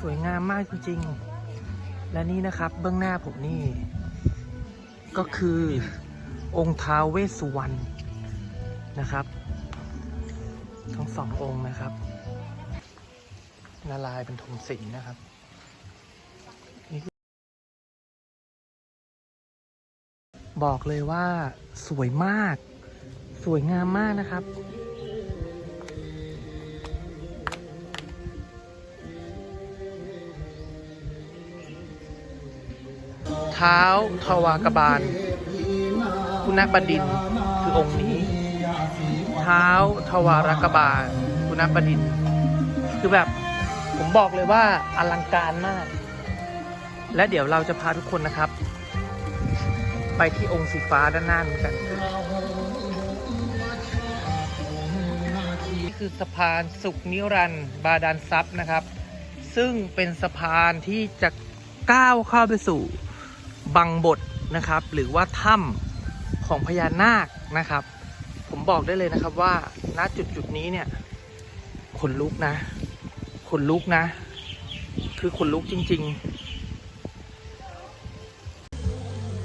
สวยงามมากจริงๆ และนี่นะครับเบื้องหน้าผมนี่ ก็คือองค์ท้าวเวสสุวรรณนะครับ ทั้งสององค์นะครับ นาลายเป็นธงสีนะครับบอกเลยว่าสวยมาก สวยงามมากนะครับ ท้าทวากบาล คุณักบดินทร์คือองค์นี้ เท้าทวารกบาล คุณักบดินทร์คือแบบผมบอกเลยว่าอลังการมาก และเดี๋ยวเราจะพาทุกคนนะครับ ไปที่องค์สีฟ้าด้านหน้านี้กันนี่คือสะพานสุขนิรันดร์บาดาลทรัพย์นะครับ ซึ่งเป็นสะพานที่จะก้าวเข้าไปสู่ บังบทนะครับ หรือว่าถ้ำของพญานาคนะครับ ผมบอกได้เลยนะครับว่าณจุดจุดนี้เนี่ยขนลุกนะขนลุกนะ คือขนลุกจริง ๆ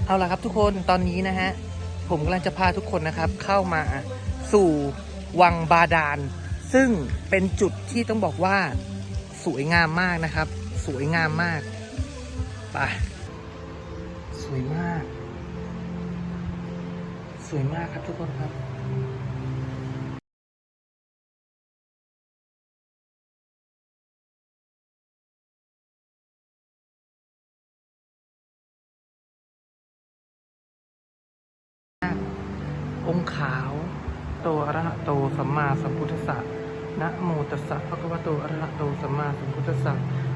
เอาล่ะครับทุกคนตอนนี้นะฮะผมกำลังจะพาทุกคนนะครับ เข้ามาสู่วังบาดาล ซึ่งเป็นจุดที่ต้องบอกว่าสวยงามมากนะครับ สวยงามมากไป วยมาก สวยมากครับทุกคนครับองค์ขาวโตอรหะโตสัมมาสัมพุทธัสสะนะโมตัสสะภะคะวะโตอรหะโตสัมมาสัมพุทธัสสะ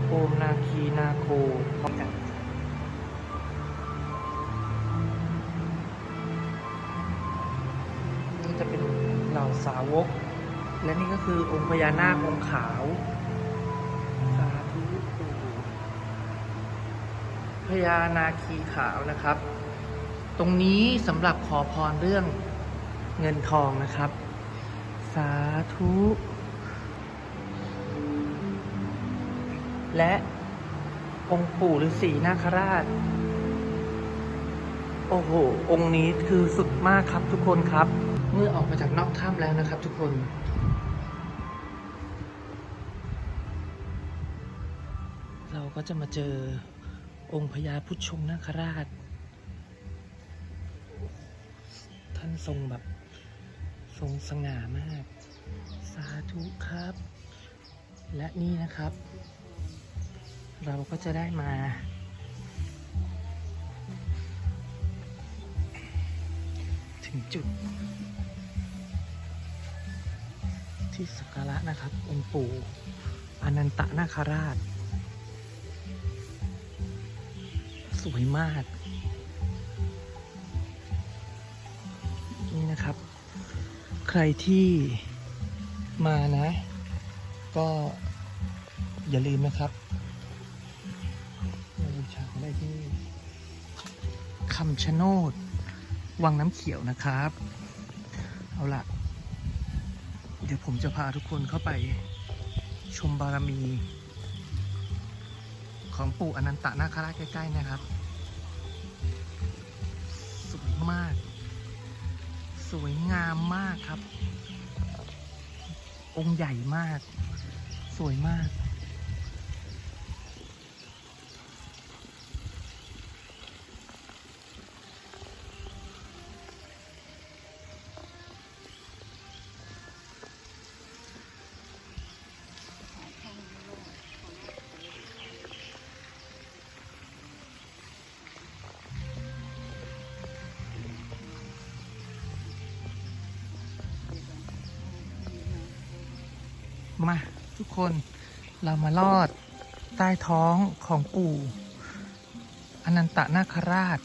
โอมนาคีนาโคพร้อมกัน สาวก และนี่ก็คือองค์พญานาคองค์ขาว สาธุพญานาคีขาวนะครับ ตรงนี้สำหรับขอพรเรื่องเงินทองนะครับ สาธุ และองค์ปู่ฤาษีนาคราช โอ้โห องค์นี้คือสุดมากครับทุกคนครับ เมื่อออกมาจากนอกถ้ำแล้วนะครับทุกคนเราก็จะมาเจอองค์พญาพุทธชงนาคราช ท่านทรงแบบทรงสง่ามาก สาธุครับ และนี่นะครับ เราก็จะได้มาถึงจุด ที่สักการะนะครับ องค์ปู่อนันตนาคราช สวยมาก นี่นะครับ ใครที่มานะ ก็อย่าลืมนะครับมาบูชาได้ที่คำชะโนด วังน้ำเขียวนะครับ เอาละ เดี๋ยวผมจะพาทุกคนเข้าไปชมบารมี ของปู่อนันตนาคราชใกล้ๆนะครับ สวยมาก สวยงามมากครับ องค์ใหญ่มาก สวยมาก มาทุกคนเรามาลอดใต้ท้องของปู่อนันตนาคราช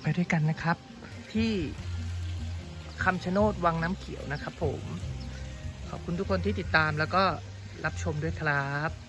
ไปด้วยกันนะครับ ที่คำชะโนดวังน้ำเขียวนะครับผม ขอบคุณทุกคนที่ติดตามแล้วก็รับชมด้วยครับ